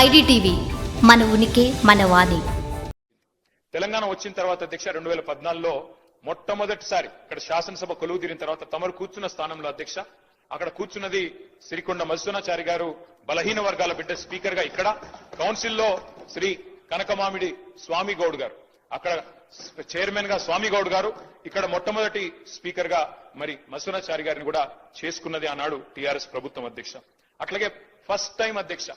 IDTV మన ఉనికి మన వాణి. తెలంగాణ వచ్చిన తర్వాత అధ్యక్ష రెండు వేల పద్నాలుగులో మొట్టమొదటిసారి ఇక్కడ శాసనసభ కొలువు తీరిన తర్వాత తమరు కూర్చున్న స్థానంలో అధ్యక్ష అక్కడ కూర్చున్నది శ్రీకొండ మధుసూనాచారి గారు బలహీన వర్గాల బిడ్డ స్పీకర్గా ఇక్కడ కౌన్సిల్లో శ్రీ కనకమామిడి స్వామి గౌడ్ గారు. అక్కడ చైర్మన్గా స్వామి గౌడ్ గారు ఇక్కడ మొట్టమొదటి స్పీకర్గా మరి మధుసూనాచారి గారిని కూడా చేసుకున్నది ఆనాడు టిఆర్ఎస్ ప్రభుత్వం అధ్యక్ష. అట్లాగే ఫస్ట్ టైం అధ్యక్ష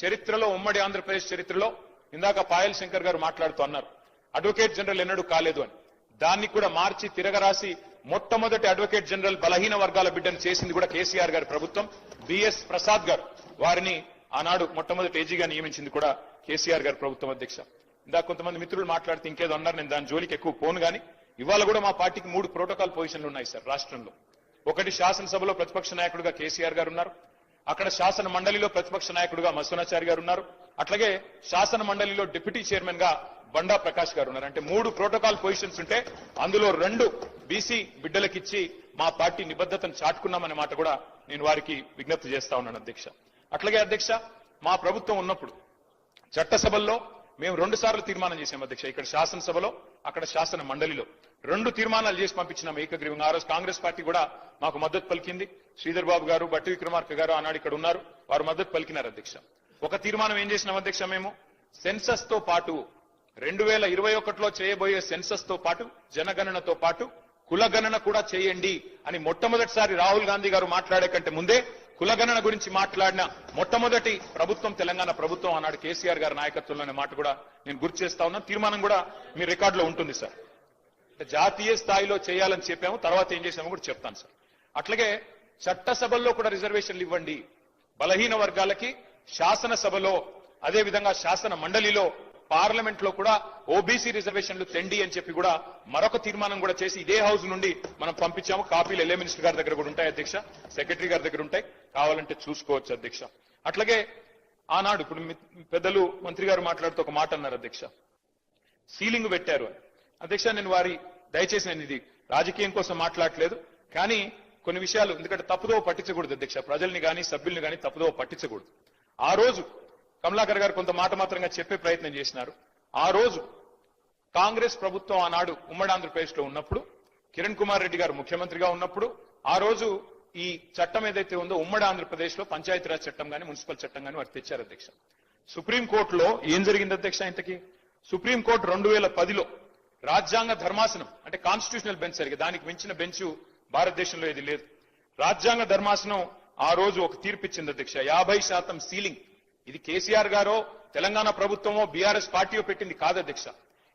చరిత్రలో ఉమ్మడి ఆంధ్రప్రదేశ్ చరిత్రలో ఇందాక పాయల్ శంకర్ గారు మాట్లాడుతూ అన్నారు అడ్వకేట్ జనరల్ ఎన్నడూ కాలేదు అని. దాన్ని కూడా మార్చి తిరగరాసి మొట్టమొదటి అడ్వకేట్ జనరల్ బలహీన వర్గాల బిడ్డను చేసింది కూడా కేసీఆర్ గారి ప్రభుత్వం. బిఎస్ ప్రసాద్ గారు వారిని ఆనాడు మొట్టమొదటి ఏజీగా నియమించింది కూడా కేసీఆర్ గారి ప్రభుత్వం అధ్యక్ష. ఇందాక కొంతమంది మిత్రులు మాట్లాడితే ఇంకేదో అన్నారు నేను దాని జోలికి ఎక్కువ పోను కానీ ఇవాళ కూడా మా పార్టీకి మూడు ప్రోటోకాల్ పొజిషన్లు ఉన్నాయి సార్ రాష్ట్రంలో. ఒకటి శాసనసభలో ప్రతిపక్ష నాయకుడిగా కేసీఆర్ గారు ఉన్నారు అక్కడ శాసన మండలిలో ప్రతిపక్ష నాయకుడుగా మసూనాచారి గారు ఉన్నారు. అట్లాగే శాసన మండలిలో డిప్యూటీ చైర్మన్గా బండా ప్రకాష్ గారు ఉన్నారు. అంటే మూడు ప్రోటోకాల్ పొజిషన్స్ ఉంటే అందులో రెండు బీసీ బిడ్డలకిచ్చి మా పార్టీ నిబద్ధతను చాటుకున్నామనే మాట కూడా నేను వారికి విజ్ఞప్తి చేస్తా ఉన్నాను అధ్యక్ష. అట్లాగే అధ్యక్ష మా ప్రభుత్వం ఉన్నప్పుడు చట్టసభల్లో మేము రెండు సార్లు తీర్మానం చేసాం అధ్యక్ష ఇక్కడ శాసనసభలో అక్కడ శాసన మండలిలో. రెండు తీర్మానాలు చేసి పంపించినాం ఏకగ్రీవంగా. ఆ రోజు కాంగ్రెస్ పార్టీ కూడా మాకు మద్దతు పలికింది. శ్రీధర్ బాబు గారు బట్టి విక్రమార్క గారు ఆనాడు ఇక్కడ ఉన్నారు. వారు మద్దతు పలికినారు అధ్యక్ష. ఒక తీర్మానం ఏం చేసినాం అధ్యక్ష మేము? సెన్సస్తో పాటు రెండు వేల ఇరవై ఒకటిలో చేయబోయే సెన్సస్తో పాటు జనగణనతో పాటు కులగణన కూడా చేయండి అని మొట్టమొదటిసారి రాహుల్ గాంధీ గారు మాట్లాడే కంటే ముందే కులగణన గురించి మాట్లాడిన మొట్టమొదటి ప్రభుత్వం తెలంగాణ ప్రభుత్వం అన్నాడు కేసీఆర్ గారి నాయకత్వంలోనే మాట కూడా నేను గుర్తు చేస్తా ఉన్నాను తీర్మానం కూడా మీ రికార్డులో ఉంటుంది సార్. జాతీయ స్థాయిలో చేయాలని చెప్పాము తర్వాత ఏం చేసామో కూడా చెప్తాను సార్. అట్లాగే చట్టసభల్లో కూడా రిజర్వేషన్లు ఇవ్వండి. బలహీన వర్గాలకి శాసనసభలో అదే విధంగా శాసన మండలిలో పార్లమెంట్లో కూడా ఓబీసీ రిజర్వేషన్లు తెండి అని చెప్పి కూడా మరొక తీర్మానం కూడా చేసి ఇదే హౌస్ నుండి మనం పంపించాము. కాపీలు ఎల్ఏ మినిస్టర్ గారి దగ్గర కూడా ఉంటాయి అధ్యక్ష. సెక్రటరీ గారి దగ్గర ఉంటాయి. కావాలంటే చూసుకోవచ్చు అధ్యక్ష. అట్లాగే ఆనాడు ఇప్పుడు పెద్దలు మంత్రి గారు మాట్లాడుతూ ఒక మాట అన్నారు అధ్యక్ష. సీలింగ్ పెట్టారు అని. అధ్యక్ష నేను వారి దయచేసి నేను ఇది రాజకీయం కోసం మాట్లాడట్లేదు కానీ కొన్ని విషయాలు ఎందుకంటే తప్పుదో పట్టించకూడదు అధ్యక్ష. ప్రజల్ని కానీ సభ్యుల్ని కానీ తప్పుదో పట్టించకూడదు. ఆ రోజు కమలాకర్ గారు కొంత మాట మాత్రంగా చెప్పే ప్రయత్నం చేసినారు. ఆ రోజు కాంగ్రెస్ ప్రభుత్వం ఆనాడు ఉమ్మడి ఆంధ్రప్రదేశ్లో ఉన్నప్పుడు కిరణ్ కుమార్ రెడ్డి గారు ముఖ్యమంత్రిగా ఉన్నప్పుడు ఆ రోజు ఈ చట్టం ఏదైతే ఉందో ఉమ్మడి ఆంధ్రప్రదేశ్లో పంచాయతీరాజ్ చట్టం కానీ మున్సిపల్ చట్టం కానీ వారు తెచ్చారు అధ్యక్ష. సుప్రీంకోర్టులో ఏం జరిగింది అధ్యక్ష ఇంతకి? సుప్రీంకోర్టు రెండు వేల పదిలో రాజ్యాంగ ధర్మాసనం అంటే కాన్స్టిట్యూషనల్ బెంచ్ జరిగింది దానికి మించిన బెంచ్ భారతదేశంలో ఏది లేదు. రాజ్యాంగ ధర్మాసనం ఆ రోజు ఒక తీర్పు ఇచ్చింది అధ్యక్ష. యాభై శాతం సీలింగ్. ఇది కేసీఆర్ గారో తెలంగాణ ప్రభుత్వమో బీఆర్ఎస్ పార్టీయో పెట్టింది కాదు అధ్యక్ష.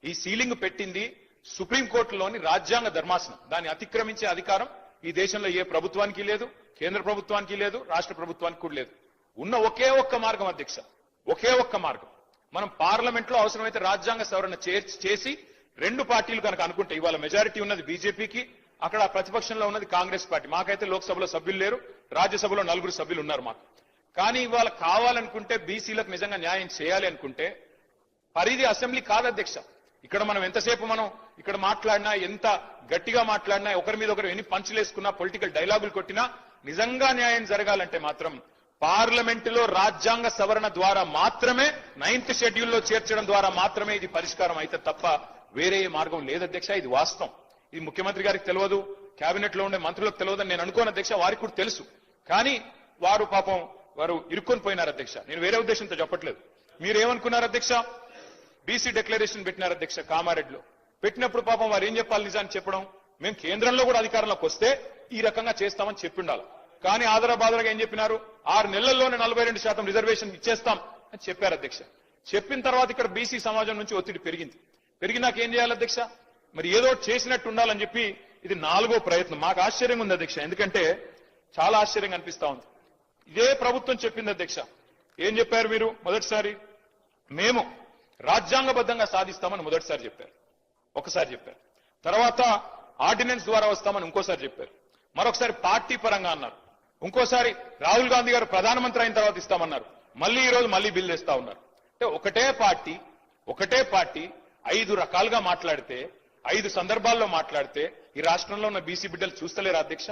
ఈ సీలింగ్ పెట్టింది సుప్రీంకోర్టులోని రాజ్యాంగ ధర్మాసనం. దాన్ని అతిక్రమించే అధికారం ఈ దేశంలో ఏ ప్రభుత్వానికి లేదు కేంద్ర ప్రభుత్వానికి లేదు రాష్ట్ర ప్రభుత్వానికి కూడా లేదు. ఉన్న ఒకే ఒక్క మార్గం అధ్యక్ష ఒకే ఒక్క మార్గం. మనం పార్లమెంట్లో అవసరమైతే రాజ్యాంగ సవరణ చేసి రెండు పార్టీలు కనుక అనుకుంటే ఇవాళ మెజారిటీ ఉన్నది బీజేపీకి అక్కడ ప్రతిపక్షంలో ఉన్నది కాంగ్రెస్ పార్టీ. మాకైతే లోక్సభలో సభ్యులు లేరు రాజ్యసభలో నలుగురు సభ్యులు ఉన్నారు మాకు. కానీ ఇవాళ కావాలనుకుంటే బీసీలకు నిజంగా న్యాయం చేయాలి అనుకుంటే పరిధి అసెంబ్లీ కాదు అధ్యక్ష ఇక్కడ మనం ఎంతసేపు మనం ఇక్కడ మాట్లాడినా ఎంత గట్టిగా మాట్లాడినా ఒకరి మీద ఒకరు ఎన్ని పంచులేసుకున్నా పొలిటికల్ డైలాగులు కొట్టినా నిజంగా న్యాయం జరగాలంటే మాత్రం పార్లమెంట్లో రాజ్యాంగ సవరణ ద్వారా మాత్రమే నైన్త్ షెడ్యూల్లో చేర్చడం ద్వారా మాత్రమే ఇది పరిష్కారం అయితే తప్ప వేరే మార్గం లేదు అధ్యక్ష ఇది వాస్తవం. ఇది ముఖ్యమంత్రి గారికి తెలియదు కేబినెట్లో ఉండే మంత్రులకు తెలియదు నేను అనుకోను అధ్యక్ష వారికి కూడా తెలుసు. కానీ వారు పాపం వారు ఇరుక్కొని పోయినారు అధ్యక్ష. నేను వేరే ఉద్దేశంతో చెప్పట్లేదు. మీరు ఏమనుకున్నారు అధ్యక్ష? బీసీ డిక్లరేషన్ పెట్టినారు అధ్యక్ష కామారెడ్డిలో. పెట్టినప్పుడు పాపం వారు ఏం చెప్పాలి నిజాన్ని చెప్పడం? మేము కేంద్రంలో కూడా అధికారంలోకి వస్తే ఈ రకంగా చేస్తామని చెప్పి ఉండాలి కానీ ఆదరబాదరగా ఏం చెప్పినారు? ఆరు నెలల్లోనే నలభై రెండు శాతం రిజర్వేషన్ ఇచ్చేస్తాం అని చెప్పారు అధ్యక్ష. చెప్పిన తర్వాత ఇక్కడ బీసీ సమాజం నుంచి ఒత్తిడి పెరిగింది. పెరిగినాక ఏం చేయాలి అధ్యక్ష? మరి ఏదో చేసినట్టు ఉండాలని చెప్పి ఇది నాలుగో ప్రయత్నం. మాకు ఆశ్చర్యంగా ఉంది అధ్యక్ష. ఎందుకంటే చాలా ఆశ్చర్యంగా అనిపిస్తా ఉంది. ఇదే ప్రభుత్వం చెప్పింది అధ్యక్ష. ఏం చెప్పారు మీరు? మొదటిసారి మేము రాజ్యాంగబద్ధంగా సాధిస్తామని మొదటిసారి చెప్పారు. ఒకసారి చెప్పారు. తర్వాత ఆర్డినెన్స్ ద్వారా వస్తామని ఇంకోసారి చెప్పారు. మరొకసారి పార్టీ పరంగా అన్నారు. ఇంకోసారి రాహుల్ గాంధీ గారు ప్రధానమంత్రి అయిన తర్వాత ఇస్తామన్నారు. మళ్ళీ ఈ రోజు మళ్ళీ బిల్ తెస్తా ఉన్నారు. అంటే ఒకటే పార్టీ ఒకటే పార్టీ ఐదు రకాలుగా మాట్లాడితే ఐదు సందర్భాల్లో మాట్లాడితే ఈ రాష్ట్రంలో ఉన్న బీసీ బిడ్డలు చూస్తలేరు అధ్యక్ష?